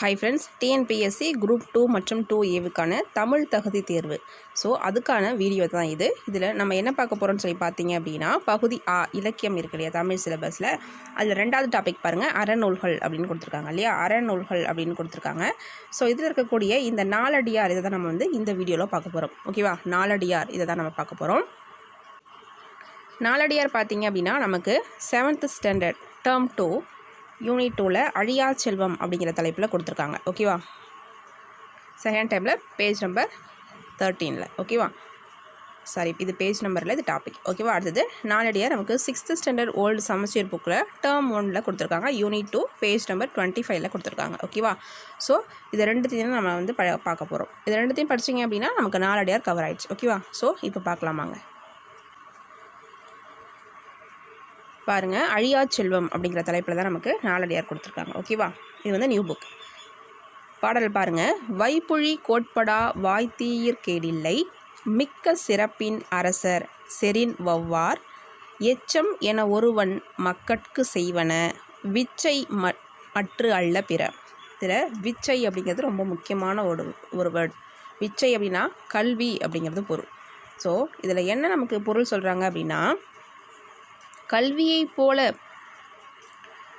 Hi friends TNPSC group two மற்றும் two ஏவுக்கான தமிழ் தகுதி தேர்வு. ஸோ அதுக்கான வீடியோ தான் இது. இதில் நம்ம என்ன பார்க்க போகிறோம்னு சொல்லி பார்த்தீங்க அப்படின்னா பகுதி ஆ இலக்கியம் இருக்கு இல்லையா தமிழ் சிலபஸில் அதில் ரெண்டாவது டாபிக் பாருங்கள் அறநூல்கள் அப்படின்னு கொடுத்துருக்காங்க இல்லையா அறநூல்கள் அப்படின்னு கொடுத்துருக்காங்க. ஸோ இதில் இருக்கக்கூடிய இந்த நாலடியார் இதை தான் நம்ம வந்து இந்த வீடியோவில் பார்க்க போகிறோம் ஓகேவா நாலடியார் இதை தான் நம்ம பார்க்க போகிறோம் நாலடியார் பார்த்தீங்க அப்படின்னா நமக்கு seventh standard term two unit டூவில் அழியா செல்வம் அப்படிங்கிற தலைப்பில் கொடுத்துருக்காங்க. ஓகேவா செகண்ட் டைமில் பேஜ் நம்பர் தேர்ட்டீனில் ஓகேவா சாரி இது பேஜ் நம்பரில் இது டாபிக் ஓகேவா அடுத்தது நாளடியாக நமக்கு சிக்ஸ்த்து ஸ்டாண்டர்ட் ஓல்டு சமச்சீர் புக்கில் டேர்ம் ஒனில் கொடுத்துருக்காங்க. Unit two page number twenty ஃபைவ்ல கொடுத்துருக்காங்க. ஓகேவா ஸோ இது ரெண்டுத்தையும் நம்ம வந்து ப பார்க்க போகிறோம் இது ரெண்டுத்தையும் படிச்சிங்க அப்படின்னா நமக்கு நாலடியார் கவர் ஆயிடுச்சு. ஓகேவா ஸோ இப்போ பார்க்கலாமாங்க. பாருங்கள் அழியா செல்வம் அப்படிங்கிற தலைப்பில் தான் நமக்கு நாலடியார் கொடுத்துருக்காங்க. ஓகேவா இது வந்து நியூ புக் பாடல் பாருங்கள் வைப்புழி கோட்படா வாய்த்தீயிற் கேடில்லை. மிக்க சிறப்பின் அரசர் செரின் வவ்வார் எச்சம் என ஒருவன் மக்கட்கு செய்வன. விச்சை ம மற்று அல்ல பிற. இதில் விச்சை அப்படிங்கிறது ரொம்ப முக்கியமான ஒரு ஒரு வேர்ட் விச்சை அப்படின்னா கல்வி அப்படிங்கிறது பொருள். ஸோ இதில் என்ன நமக்கு பொருள் சொல்கிறாங்க அப்படின்னா கல்வியைப் போல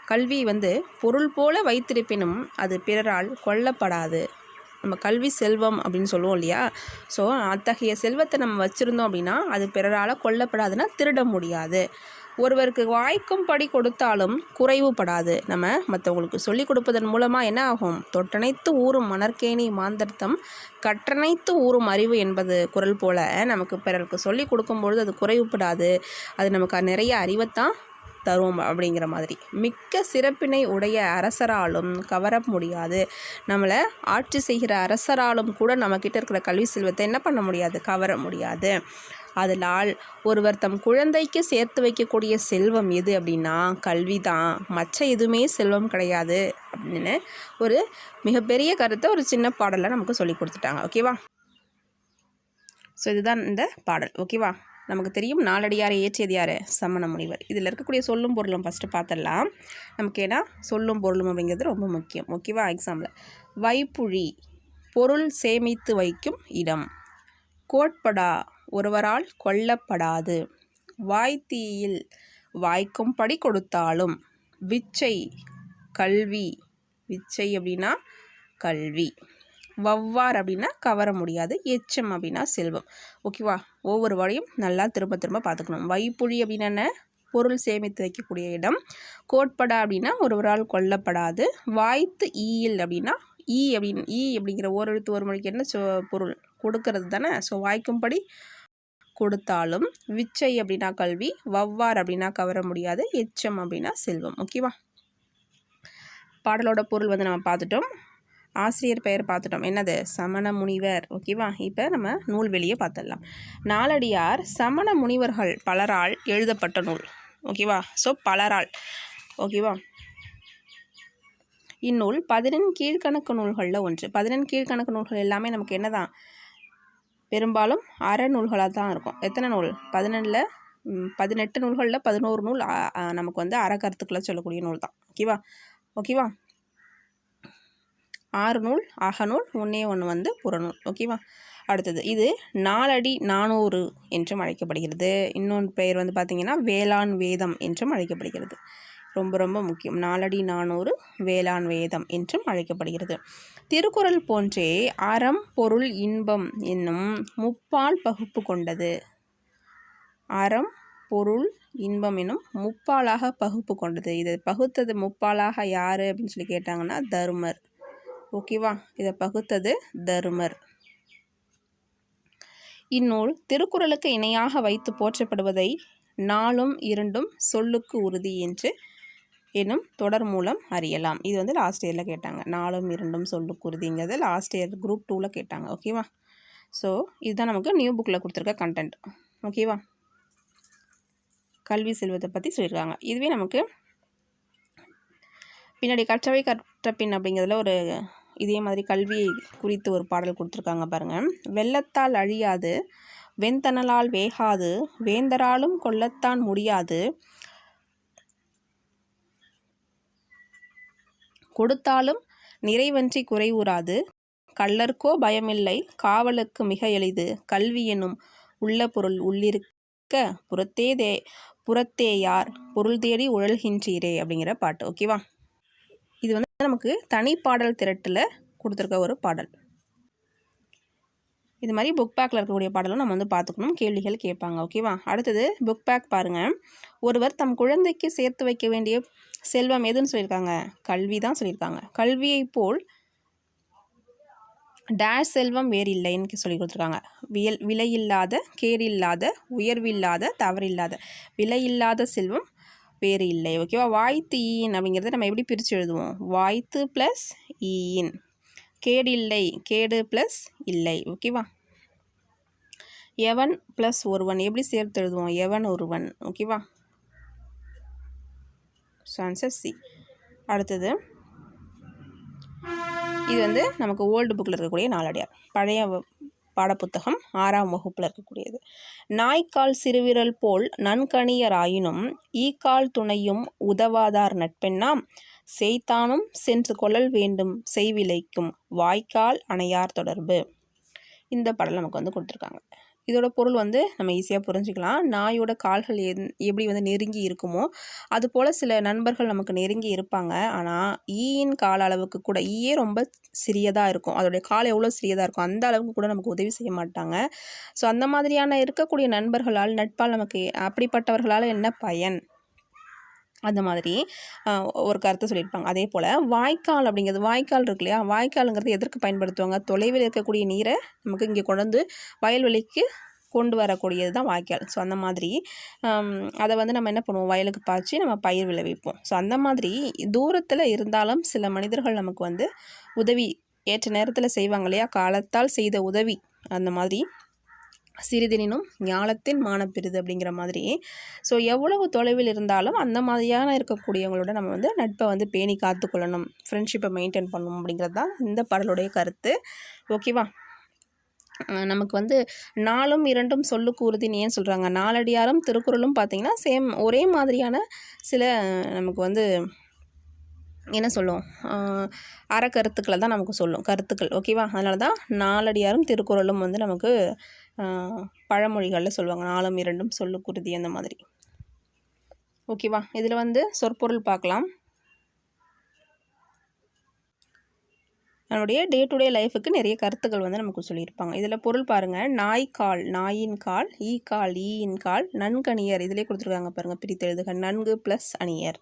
கல்வி வந்து பொருள் போல வைத்திருப்பினும் அது பிறரால் கொல்லப்படாது. நம்ம கல்வி செல்வம் அப்படின்னு சொல்லுவோம் இல்லையா? ஸோ அத்தகைய செல்வத்தை நம்ம வச்சுருந்தோம் அப்படின்னா அது பிறரால் கொல்லப்படாதுன்னா திருட முடியாது. ஒருவருக்கு வாய்க்கும்படி கொடுத்தாலும் குறைவுபடாது நம்ம மற்றவங்களுக்கு சொல்லிக் கொடுப்பதன் மூலமாக என்ன ஆகும்? தொட்டனைத்து ஊறும் மணற்கேணி மாந்தர்த்தம் கற்றனைத்து ஊறும் அறிவு என்பது குரல் போல நமக்கு பிறருக்கு சொல்லிக் கொடுக்கும்பொழுது அது குறைவுபடாது அது நமக்கு நிறைய அறிவைத்தான் தரும் அப்படிங்கிற மாதிரி. மிக்க சிறப்பினை உடைய அரசராலும் கவர முடியாது. நம்மளை ஆட்சி செய்கிற அரசராலும் கூட நம்மக்கிட்ட இருக்கிற கல்வி செல்வத்தை என்ன பண்ண முடியாது? கவர முடியாது. அதனால் ஒருவர் தம் குழந்தைக்கு சேர்த்து வைக்கக்கூடிய செல்வம் எது அப்படின்னா கல்வி தான் மற்ற எதுவுமே செல்வம் கிடையாது அப்படின்னு ஒரு மிகப்பெரிய கருத்தை ஒரு சின்ன பாடலில் நமக்கு சொல்லி கொடுத்துட்டாங்க. ஓகேவா ஸோ இதுதான் இந்த பாடல். ஓகேவா நமக்கு தெரியும் நாலடியாரை ஏற்றியது யார்? சமண முனிவர். இதில் இருக்கக்கூடிய சொல்லும் பொருளும் ஃபஸ்ட்டு பார்த்துடலாம். நமக்கு ஏன்னா சொல்லும் பொருளும் அப்படிங்கிறது ரொம்ப முக்கியம். ஓகேவா எக்ஸாம்பிள் வைப்புழி பொருள் சேமித்து வைக்கும் இடம். கோட்படா ஒருவரால் கொல்லப்படாது. வாய்த்தீயில் வாய்க்கும்படி கொடுத்தாலும் விச்சை கல்வி விச்சை அப்படின்னா கல்வி. வவ்வார் அப்படின்னா கவர முடியாது எச்சம் அப்படின்னா செல்வம். ஓகேவா ஒவ்வொரு வழியும் நல்லா திரும்ப திரும்ப பார்த்துக்கணும். வைப்புழி அப்படின்னா பொருள் சேமித்து வைக்கக்கூடிய இடம். கோட்படா அப்படின்னா ஒருவரால் கொல்லப்படாது. வாய்த்து ஈயில் அப்படின்னா ஈ அப்படின்னு ஈ அப்படிங்கிற ஓரெழுத்து ஒரு மொழிக்கு என்ன சொ பொருள்? கொடுக்கறது தானே. ஸோ வாய்க்கும்படி கொடுத்தாலும் விச்சை அப்படின்னா கல்வி வவ்வார் அப்படின்னா கவர முடியாது எச்சம் அப்படின்னா செல்வம். ஓகேவா? பாடலோட பொருள் வந்து நம்ம பார்த்துட்டோம். ஆசிரியர் பெயர் பார்த்துட்டோம். என்னது? சமண முனிவர். ஓகேவா? இப்போ நம்ம நூல் வெளியே பார்த்துடலாம். நாலடியார் சமண முனிவர்கள் பலரால் எழுதப்பட்ட நூல். ஓகேவா? ஸோ பலரால். ஓகேவா? இந்நூல் பதினெண் கீழ்கணக்கு நூல்களில் ஒன்று. பதினெண் கீழ்கணக்கு நூல்கள் எல்லாமே நமக்கு என்னதான்? பெரும்பாலும் அற நூல்களாக தான் இருக்கும். எத்தனை நூல்? பதினெண்டில் பதினெட்டு நூல்களில் பதினோரு நூல் நமக்கு வந்து அறக்கருத்துக்களை சொல்லக்கூடிய நூல் தான். ஓகேவா ஓகேவா ஆறு நூல் அகநூல் ஒன்றே ஒன்று வந்து புறநூல் ஓகேவா அடுத்தது இது நாலடி நானூறு என்றும் அழைக்கப்படுகிறது. இன்னொன்று பெயர் வந்து பார்த்திங்கன்னா வேளாண் வேதம் என்றும் அழைக்கப்படுகிறது. ரொம்ப ரொம்ப முக்கியம். நாலடி நானூறு வேளாண் வேதம் என்றும் அழைக்கப்படுகிறது. திருக்குறள் போன்றே அறம் பொருள் இன்பம் என்னும் முப்பால் பகுப்பு கொண்டது. அறம் பொருள் இன்பம் என்னும் முப்பாலாக பகுப்பு கொண்டது. இதை பகுத்தது முப்பாலாக யார் அப்படின்னு சொல்லி கேட்டாங்கன்னா தருமர். ஓகேவா இதை பகுத்தது தருமர். இந்நூல் திருக்குறளுக்கு இணையாக வைத்து போற்றப்படுவதை நாளும் இரண்டும் சொல்லுக்கு உறுதி என்று எனும் தொடர் மூலம் அறியலாம். இது வந்து லாஸ்ட் இயரில் கேட்டாங்க. நாலும் இரண்டும் சொல்லு உறுதிங்கிறது லாஸ்ட் இயர் குரூப் டூவில் கேட்டாங்க. ஓகேவா ஸோ இதுதான் நமக்கு நியூ புக்கில் கொடுத்துருக்க கண்டென்ட் ஓகேவா கல்வி செல்வத்தை பற்றி சொல்லியிருக்காங்க. இதுவே நமக்கு பின்னாடி கற்றவை கற்ற பின் அப்படிங்கிறதுல ஒரு இதே மாதிரி கல்வி குறித்து ஒரு பாடல் கொடுத்துருக்காங்க பாருங்கள் வெள்ளத்தால் அழியாது வெண்தனலால் வேகாது வேந்தராலும் கொல்லத்தான் முடியாது கொடுத்தாலும் நிறைவன்றி குறைவுறாது. கள்ளர்க்கோ பயமில்லை. காவலுக்கு மிக எளிது. கல்வி எனும் உள்ள பொருள் உள்ளிருக்க புறத்தே தே புறத்தே யார்? பொருள் தேடி உழல்கின்றீரே அப்படிங்கிற பாட்டு. ஓகேவா? இது வந்து நமக்கு தனி பாடல் திரட்டில் கொடுத்துருக்க ஒரு பாடல். இது மாதிரி புக் பேக்கில் இருக்கக்கூடிய பாடலும் நம்ம வந்து பார்த்துக்கணும். கேள்விகள் கேட்பாங்க. ஓகேவா அடுத்தது புக் பேக் பாருங்கள் ஒருவர் தம் குழந்தைக்கு சேர்த்து வைக்க வேண்டிய செல்வம் எதுன்னு சொல்லியிருக்காங்க? கல்வி தான் சொல்லியிருக்காங்க. கல்வியை போல் டேஷ் செல்வம் வேறில்லைன்னு சொல்லி கொடுத்துருக்காங்க. வியல் விலையில்லாத கேரில்லாத உயர்வில்லாத தவறில்லாத விலையில்லாத செல்வம் வேறு இல்லை ஓகேவா வாய்த்து ஈயின் அப்படிங்கிறத நம்ம எப்படி பிரித்து எழுதுவோம்? வாய்த்து ப்ளஸ் ஈயின் கேடு இல்லை கேடு ப்ளஸ் இல்லை. ஓகேவா எவன் ப்ளஸ் ஒருவன்? எப்படி சேர்த்து எழுதுவோம்? எவன் ஒருவன்? ஓகேவா ஸோ ஆன்சர் சி அடுத்தது இது வந்து நமக்கு ஓல்டு புக்கில் இருக்கக்கூடிய நாலடியார். பழைய பாடப்புத்தகம் ஆறாம் வகுப்பில் இருக்கக்கூடியது. நாய்க்கால் சிறுவிரல் போல் நன்கணியராயினும் ஈக்கால் துணையும் உதவாதார் நட்பெண்ணாம். செய்தானும் சென்று கொள்ளல் வேண்டும் செய்விலைக்கும் வாய்க்கால் அணையார் தொடர்பு. இந்த படம் நமக்கு வந்து கொடுத்துருக்காங்க. இதோட பொருள் வந்து நம்ம ஈஸியாக புரிஞ்சுக்கலாம். நாயோட கால்கள் எந் எப்படி வந்து நெருங்கி இருக்குமோ அது போல் சில நண்பர்கள் நமக்கு நெருங்கி இருப்பாங்க. ஆனால் ஈயின் கால அளவுக்கு கூட ஈயே ரொம்ப சிறியதாக இருக்கும். அதோடைய கால் எவ்வளோ சிறியதாக இருக்கும் அந்த அளவுக்கு கூட நமக்கு உதவி செய்ய மாட்டாங்க. ஸோ அந்த மாதிரியான இருக்கக்கூடிய நண்பர்களால் நட்பால் நமக்கு அப்படிப்பட்டவர்களால் என்ன பயன்? அந்த மாதிரி ஒரு கருத்தை சொல்லியிருப்பாங்க. அதே போல் வாய்க்கால் அப்படிங்கிறது வாய்க்கால் இருக்கு இல்லையா? வாய்க்காலுங்கிறது எதற்கு பயன்படுத்துவாங்க? தொலைவில் இருக்கக்கூடிய நீரை நமக்கு இங்கே கொண்டு வந்து வயல்வெளிக்கு கொண்டு வரக்கூடியது தான் வாய்க்கால். ஸோ அந்த மாதிரி அதை வந்து நம்ம என்ன பண்ணுவோம்? வயலுக்கு பாய்ச்சி நம்ம பயிர் விளைவிப்போம். ஸோ அந்த மாதிரி தூரத்தில் இருந்தாலும் சில மனிதர்கள் நமக்கு வந்து உதவி ஏற்ற நேரத்தில் செய்வாங்க இல்லையா? காலத்தால் செய்த உதவி அந்த மாதிரி சிறிதெனினும் ஞாலத்தின் மானப்பெரிது அப்படிங்கிற மாதிரி. ஸோ எவ்வளவு தொலைவில் இருந்தாலும் அந்த மாதிரியான இருக்கக்கூடியவங்களோட நம்ம வந்து நட்பை வந்து பேணி காத்துக்கொள்ளணும். ஃப்ரெண்ட்ஷிப்பை மெயின்டைன் பண்ணணும் அப்படிங்கிறது தான் இந்த பாடலுடைய கருத்து. ஓகேவா நமக்கு வந்து நாலும் இரண்டும் சொல்லுக்கு உறுதின்னு ஏன் சொல்கிறாங்க நாலடியாரும் திருக்குறளும் பார்த்திங்கன்னா சேம் ஒரே மாதிரியான சில நமக்கு வந்து என்ன சொல்லும் அறக்கருத்துக்களை தான் நமக்கு சொல்லும். கருத்துக்கள். ஓகேவா அதனால தான் நாலடியாரும் திருக்குறளும் வந்து நமக்கு பழமொழிகளில் சொல்லுவாங்க. நாலும் இரண்டும் சொல்லுக்குருதி அந்த மாதிரி. ஓகேவா இதில் வந்து சொற்பொருள் பார்க்கலாம். நம்மளுடைய டே டு டே லைஃபுக்கு நிறைய கருத்துக்கள் வந்து நமக்கு சொல்லியிருப்பாங்க. இதில் பொருள் பாருங்கள் நாய் கால் நாயின் கால் ஈ கால் ஈயின் கால் நன்கணியர். இதிலே கொடுத்துருக்காங்க பாருங்கள் பிரித்தெழுதுக. நன்கு ப்ளஸ் அணியர்.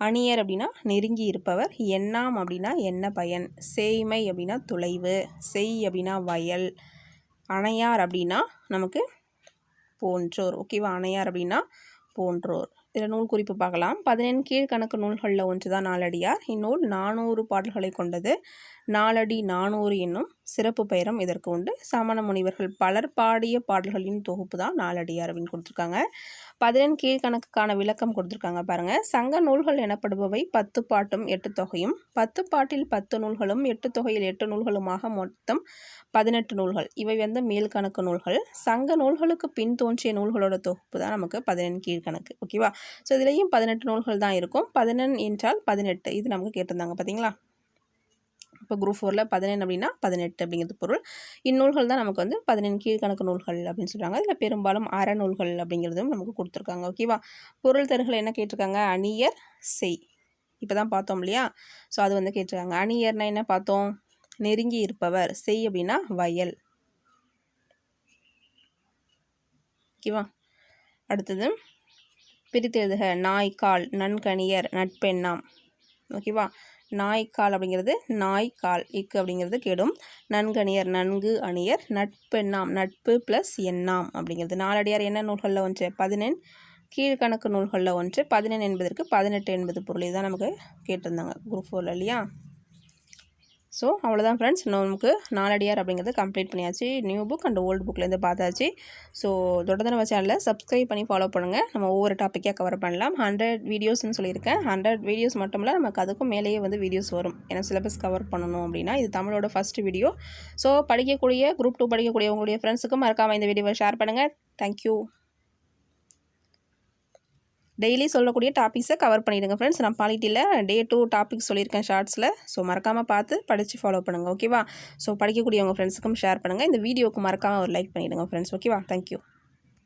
அணியர் அப்படின்னா நெருங்கி இருப்பவர். எண்ணாம் அப்படின்னா என்ன பயன்? சேய்மை அப்படின்னா தொலைவு. செய் அப்படின்னா வயல். அணையார் அப்படின்னா நமக்கு போன்றோர். ஓகேவா அணையார் அப்படின்னா போன்றோர். இதில் நூல் குறிப்பு பார்க்கலாம். பதினெண் கீழ்கணக்கு நூல்களில் ஒன்று தான் நாலடியார். இந்நூல் நானூறு பாடல்களை கொண்டது. நாலடி நானூறு என்னும் சிறப்பு பெயரும் இதற்கு உண்டு. சமண முனிவர்கள் பலர் பாடிய பாடல்களின் தொகுப்பு தான் நாலடியார் அப்படின்னு கொடுத்துருக்காங்க. பதினெண் கீழ்கணக்குக்கான விளக்கம் கொடுத்துருக்காங்க பாருங்கள் சங்க நூல்கள் எனப்படுபவை பத்து பாட்டும் எட்டு தொகையும். பத்து பாட்டில் பத்து நூல்களும் எட்டு தொகையில் எட்டு நூல்களுமாக மொத்தம் பதினெட்டு நூல்கள். இவை வந்து மேல்கணக்கு நூல்கள். சங்க நூல்களுக்கு பின் தோன்றிய நூல்களோட தொகுப்பு தான் நமக்கு பதினெண் கீழ்கணக்கு. ஓகேவா? ஸோ இதுலேயும் பதினெட்டு நூல்கள் தான் இருக்கும். பதினெண் என்றால் பதினெட்டு. இது நமக்கு கேட்டிருந்தாங்க. பார்த்தீங்களா இப்போ குரூப் ஃபோரில் பதினேழு அப்படின்னா பதினெட்டு அப்படிங்கிறது பொருள். இந்நூல்கள் தான் நமக்கு வந்து பதினெண் கீழ்கணக்கு நூல்கள் அப்படின்னு சொல்கிறாங்க இதில் பெரும்பாலும் அறநூல்கள் அப்படிங்கிறதும் நமக்கு கொடுத்துருக்காங்க. ஓகேவா பொருள் தருகளை என்ன கேட்டிருக்காங்க? அணியர் செய். இப்போ தான் பார்த்தோம் இல்லையா? ஸோ அது வந்து கேட்டிருக்காங்க. அணியர்னா என்ன பார்த்தோம்? நெருங்கி இருப்பவர். செய் அப்படின்னா வயல். ஓகேவா அடுத்தது பிரித்தெழுதுக. நாய் கால். நன்கணியர். நட்பெண்ணாம். ஓகேவா நாய்க்கால் அப்படிங்கிறது நாய்க்கால் இக்கு அப்படிங்கிறது கெடும். நன்கணியர் நன்கு அணியர் நட்பெண்ணாம் நட்பு ப்ளஸ் எண்ணாம் அப்படிங்கிறது. நாலடியார் என்ன நூல்களில் ஒன்று? பதினெண். கீழ்கணக்கு நூல்களில் ஒன்று. பதினெண் என்பதற்கு பதினெட்டு என்பது பொருள். இதுதான் நமக்கு கேட்டிருந்தாங்க குரூப் ஃபோரில் இல்லையா? ஸோ அவ்வளோதான் ஃப்ரெண்ட்ஸ் நமக்கு நாலடியார் அப்படிங்கிறது கம்ப்ளீட் பண்ணியாச்சு. நியூ புக் அண்ட் ஓல்டு புக்லேருந்து பார்த்தாச்சு. ஸோ தொடர்ந்து நம்ம சேனலில் சப்ஸ்கிரைப் பண்ணி ஃபாலோ பண்ணுங்கள் நம்ம ஒவ்வொரு டாப்பிக்காக கவர் பண்ணலாம். ஹண்ட்ரட் வீடியோஸ்னு சொல்லியிருக்கேன். ஹண்ட்ரட் வீடியோஸ் மட்டும் இல்லை நமக்கு அதுக்கும் மேலேயே வந்து வீடியோஸ் வரும். ஏன்னா சிலபஸ் கவர் பண்ணணும் அப்படின்னா இது தமிழோட ஃபஸ்ட் வீடியோ ஸோ படிக்கக்கூடிய குரூப் டூ படிக்கக்கூடிய உங்களுடைய ஃப்ரெண்ட்ஸுக்கும் மறக்காமல் இந்த வீடியோவை ஷேர் பண்ணுங்கள் தேங்க்யூ டெய்லி சொல்லக்கூடிய டாபிக்ஸை கவர் பண்ணிவிடுங்க ஃப்ரெண்ட்ஸ் நான் பாலிட்டியில் டே டூ டாபிக் சொல்லியிருக்கேன் ஷார்ட்ஸில் ஸோ மறக்காமல் பார்த்து படித்து ஃபாலோ பண்ணுங்கள் ஓகேவா ஸோ படிக்கக்கூடிய உங்கள் ஃப்ரெண்ட்ஸுக்கும் ஷேர் பண்ணுங்கள் இந்த வீடியோவுக்கு மறக்காமல் ஒரு லைக் பண்ணிவிடுங்க ஃப்ரெண்ட்ஸ் ஓகேவா தேங்க்யூ